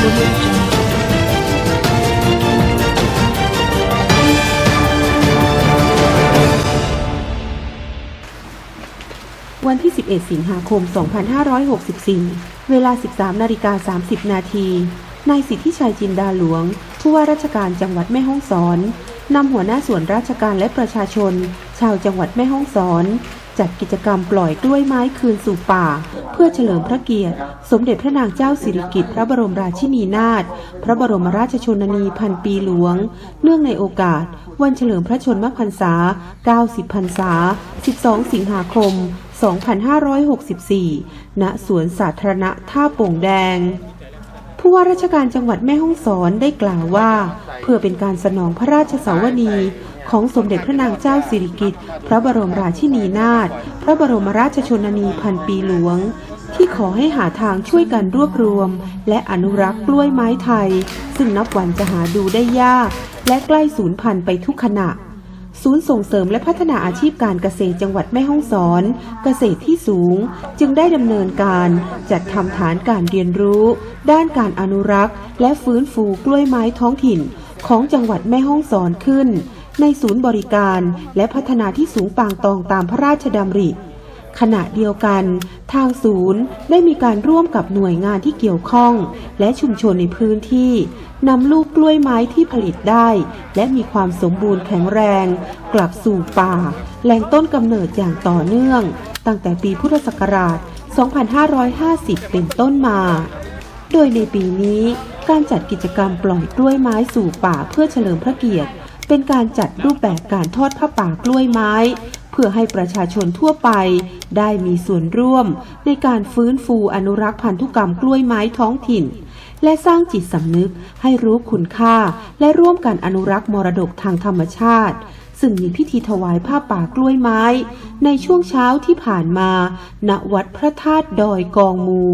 วันที่ 11 สิงหาคม 2564 เวลา 13 นาฬิกา 30 นาที นายสิทธิชัยจินดาหลวง ผู้ว่าราชการจังหวัดแม่ฮ่องสอน นำหัวหน้าส่วนราชการและประชาชน ชาวจังหวัดแม่ฮ่องสอน จัดกิจกรรมปล่อยกล้วยไม้คืนสู่ป่า เพื่อเฉลิมพระเกียรติ สมเด็จพระนางเจ้าสิริกิติ์พระบรมราชินีนาถพระบรมราชชนนีพันปีหลวง เนื่องในโอกาส วันเฉลิมพระชนมพรรษา 90 พรรษา 12 สิงหาคม 2564 ณ สวนสาธารณะท่าโป่งแดงผู้ว่าราชการจังหวัดแม่ฮ่องสอนได้กล่าวว่า เพื่อเป็นการสนองพระราชสาวนี ของสมเด็จพระนางเจ้าสิริกิติ์ พระบรมราชินีนาถ พระบรมราชชนนีพันปีหลวง ที่ขอให้หาทางช่วยกันรวบรวม และอนุรักษ์กล้วยไม้ไทย ซึ่งนับวันจะหาดูได้ยาก และใกล้สูญพันธุ์ไปทุกขณะศูนย์ส่งเสริมและพัฒนาอาชีพการเกษตรจังหวัดแม่ฮ่องสอน เกษตรที่สูง จึงได้ดำเนินการจัดทำฐานการเรียนรู้ ด้านการอนุรักษ์ และฟื้นฟูกล้วยไม้ท้องถิ่นของจังหวัดแม่ฮ่องสอนขึ้น ในศูนย์บริการและพัฒนาที่สูงปางตองตามพระราชดำริ ขณะเดียวกัน ทางศูนย์ได้มีการร่วมกับหน่วยงานที่เกี่ยวข้อง และชุมชนในพื้นที่นำลูกกล้วยไม้ที่ผลิตได้ และมีความสมบูรณ์แข็งแรง กลับสู่ป่า แหล่งต้นกำเนิดอย่างต่อเนื่อง ตั้งแต่ปีพุทธศักราช 2550 เป็นต้นมา โดยในปีนี้การจัดกิจกรรมปล่อยกล้วยไม้สู่ป่าเพื่อเฉลิมพระเกียรติ เป็นการจัดรูปแบบการทอดผ้าป่ากล้วยไม้ เพื่อให้ประชาชนทั่วไป ได้มีส่วนร่วม ในการฟื้นฟูอนุรักษ์พันธุกรรมกล้วยไม้ท้องถิ่น และสร้างจิตสำนึกให้รู้คุณค่า และร่วมกันอนุรักษ์มรดกทางธรรมชาติซึ่งมีพิธีถวายผ้าป่ากล้วยไม้ ในช่วงเช้าที่ผ่านมา ณ วัดพระธาตุดอยกองมู